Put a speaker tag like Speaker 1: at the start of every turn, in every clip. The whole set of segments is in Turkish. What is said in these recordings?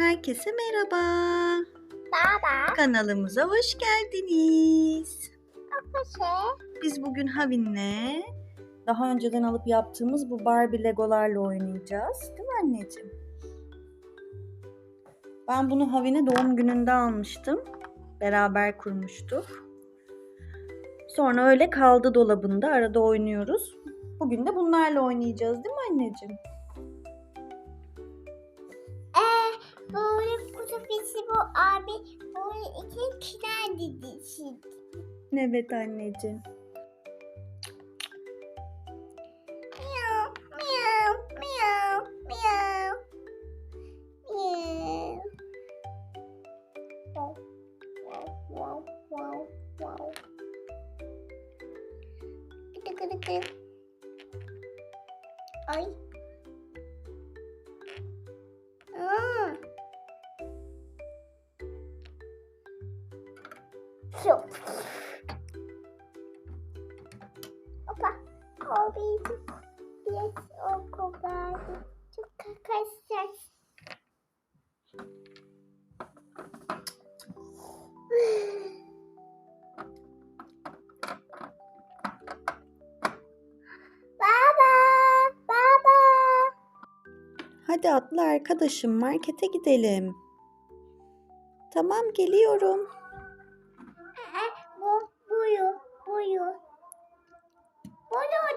Speaker 1: Herkese merhaba.
Speaker 2: Baba.
Speaker 1: Kanalımıza hoş geldiniz.
Speaker 2: Paşa.
Speaker 1: Biz bugün Havin'le daha önceden alıp yaptığımız bu Barbie Legolarla oynayacağız. Değil mi anneciğim? Ben bunu Havin'e doğum gününde almıştım. Beraber kurmuştuk. Sonra öyle kaldı dolabında. Arada oynuyoruz. Bugün de bunlarla oynayacağız değil mi anneciğim?
Speaker 2: Pisi bu abi. Böyle iki kişiler didişi.
Speaker 1: Evet anneciğim.
Speaker 2: Miyav, miyav, miyav, miyav. Miyav. Wow, wow, wow, wow. Gıdı gıdı gıdı. Ay. Şu. Opa. Abi. Yes, o kopardı. Çok baba.
Speaker 1: Hadi atla arkadaşım markete gidelim. Tamam geliyorum.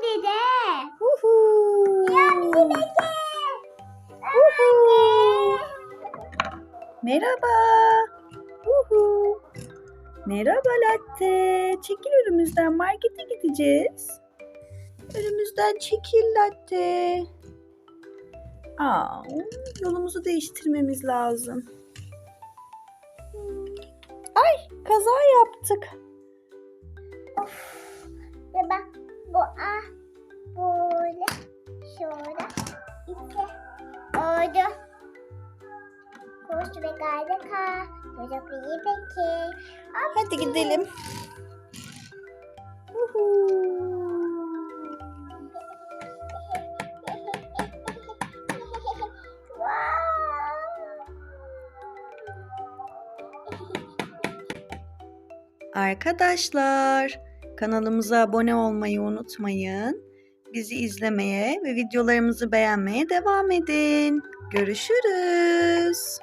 Speaker 2: Dede.
Speaker 1: Uhu.
Speaker 2: Ya bizi bekle.
Speaker 1: Uhu. Merhaba. Uhu. Merhaba latte. Çekil önümüzden markete gideceğiz. Önümüzden çekil latte. Aa, yolumuzu değiştirmemiz lazım. Ay kaza yaptık.
Speaker 2: Ve bak bu ah böyle şöyle iki orada koş ve gayda ka çocuk iyi peki.
Speaker 1: Hadi gidelim. Arkadaşlar, kanalımıza abone olmayı unutmayın. Bizi izlemeye ve videolarımızı beğenmeye devam edin. Görüşürüz.